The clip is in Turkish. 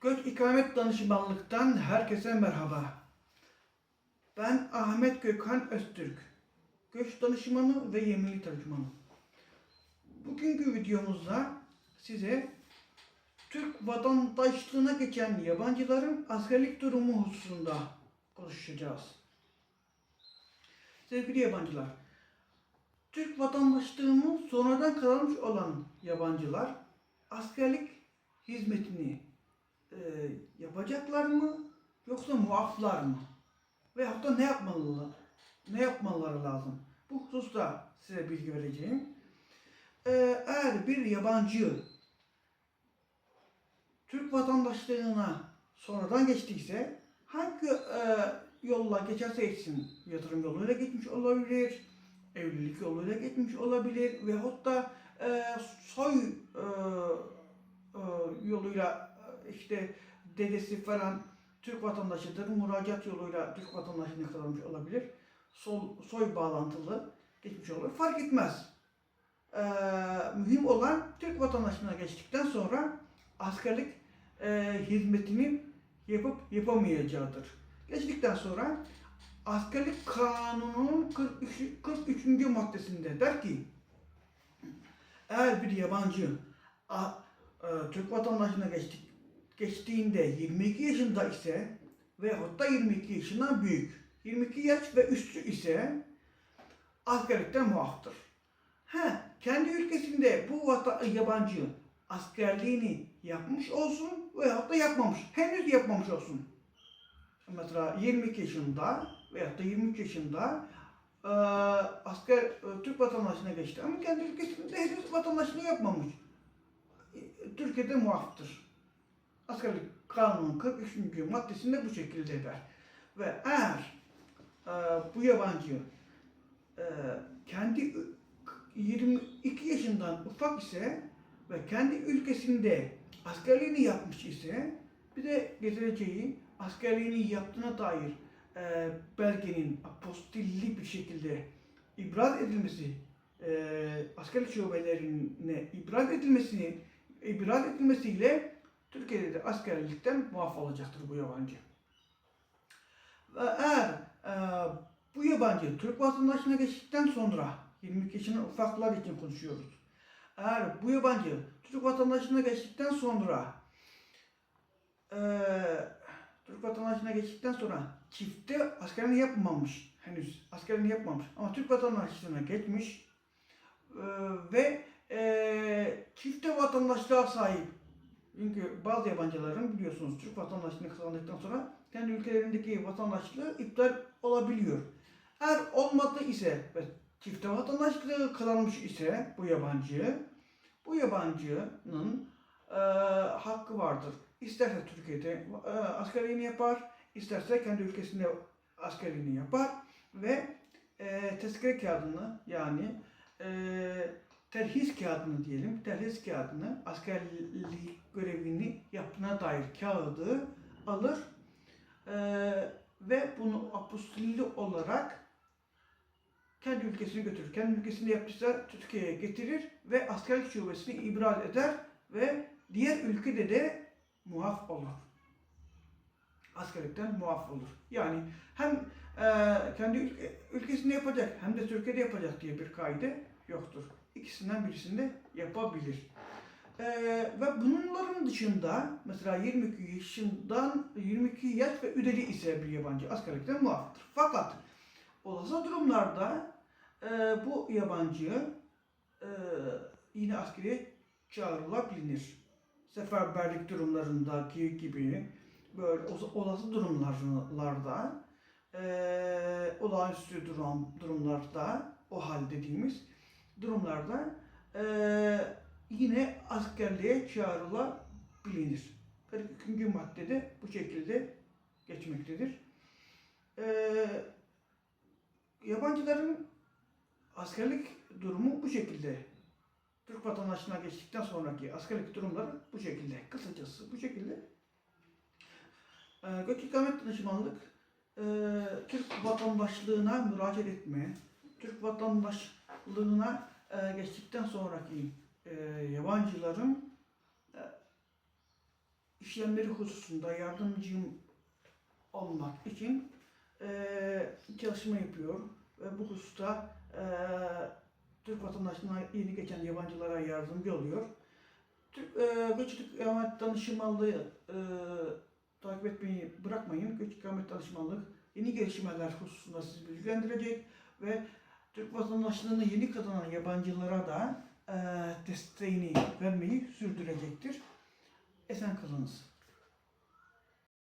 Göç İkamet Danışmanlık'tan herkese merhaba. Ben Ahmet Gökhan Öztürk. Göç danışmanı ve yeminli tercümanı. Bugünkü videomuzda size Türk vatandaşlığına geçen yabancıların askerlik durumu hususunda konuşacağız. Sevgili yabancılar, Türk vatandaşlığını sonradan kazanmış olan yabancılar askerlik hizmetini yapacaklar mı yoksa muaflar mı? Veyahut da ne yapmalılar? Ne yapmaları lazım? Bu hususta size bilgi vereceğim. E, eğer bir yabancı Türk vatandaşlığına sonradan geçtiyse hangi e, yolla geçerse geçsin yatırım yoluyla geçmiş olabilir, evlilik yoluyla geçmiş olabilir veyahut da e, soy e, e, yoluyla e, işte dedesi falan Türk vatandaşıdır. Müracaat yoluyla Türk vatandaşlığına kazanmış olabilir. Sol, soy bağlantılı geçmiş olabilir. Fark etmez. E, mühim olan Türk vatandaşlığına geçtikten sonra askerlik e, hizmetini yapıp yapamayacağıdır. Geçtikten sonra askerlik kanununun 43. 43. maddesinde der ki eğer bir yabancı a, e, Türk vatandaşlığına geçtik, geçtiğinde 22 yaşında ise veyahut da 22 yaşından büyük 22 yaş ve üstü ise askerlikten muaftır. He, kendi ülkesinde bu vata, yabancı askerliğini yapmış olsun veyahut da yapmamış. Henüz yapmamış olsun. Mesela 22 yaşında veyahut da 23 yaşında e, asker e, Türk vatandaşlığına geçti ama kendi ülkesinde henüz vatandaşlığı yapmamış. E, Türkiye'de muaftır. Askerlik kanunun 43. maddesinde bu şekilde der. Ve eğer e, bu yabancı e, kendi 22 yaşından ufak ise ve kendi ülkesinde askerliğini yapmış ise bir de getireceği askerliğini yaptığına dair e, belgenin apostilli bir şekilde ibraz edilmesi, e, askerlik şubelerine ibraz edilmesini ibraz edilmesiyle Türkiye'de de askerlikten muaf olacaktır bu yabancı. Ve eğer e, bu yabancı Türk vatandaşlığına geçtikten sonra 22 yaşının ufaklar için konuşuyoruz. Eğer bu yabancı Türk vatandaşlığına geçtikten sonra e, Türk vatandaşlığına geçtikten sonra çifte askerini yapmamış henüz askerini yapmamış ama Türk vatandaşlığına geçmiş e, ve e, çifte vatandaşlığa sahip çünkü bazı yabancıların biliyorsunuz Türk vatandaşlığını kazandıktan sonra kendi ülkelerindeki vatandaşlığı iptal olabiliyor. Eğer olmadı ise ve çifte vatandaşlığı kazanmış ise bu yabancı, bu yabancının e, hakkı vardır. İsterse Türkiye'de e, askerliğini yapar, isterse kendi ülkesinde askerliğini yapar ve e, tezkere kağıdını yani e, terhis kağıdını diyelim, terhis kağıdını askerlik görevini yaptığına dair kağıdı alır e, ve bunu apostolli olarak kendi ülkesine götürür. Kendi ülkesinde yaptıysa Türkiye'ye getirir ve askerlik şubesini ibraz eder ve diğer ülkede de muaf olur. Askerlikten muaf olur. Yani hem e, kendi ülke, ülkesinde yapacak hem de Türkiye'de yapacak diye bir kaide yoktur. İkisinden birisinde yapabilir. E, ve bunların dışında mesela 22 yaşından 22 yaş ve üdeli ise bir yabancı askerlikten muaftır. Fakat olası durumlarda e, bu yabancı e, yine askeriye çağrılabilir. Seferberlik durumlarındaki gibi böyle olası durumlarda e, olağanüstü durum, durumlarda o hal dediğimiz durumlarda e, yine askerliğe çağrılabilir. 42. maddede bu şekilde geçmektedir. E, yabancıların askerlik durumu bu şekilde. Türk vatandaşlığına geçtikten sonraki askerlik durumları bu şekilde. Kısacası bu şekilde. Ee, Gök İkamet Danışmanlık e, Türk vatandaşlığına müracaat etme, Türk vatandaşlığına e, geçtikten sonraki e, yabancıların e, işlemleri hususunda yardımcım olmak için eee, çalışma yapıyor ve bu hususta eee, Türk vatandaşlarına yeni geçen yabancılara yardımcı oluyor. Türk eee Göç İkamet Danışmanlığı eee, takip etmeyi bırakmayın. Göç İkamet Danışmanlığı yeni gelişmeler hususunda sizi bilgilendirecek ve Türk vatandaşlığını yeni kazanan yabancılara da eee desteğini vermeyi sürdürecektir. Esen kalınız.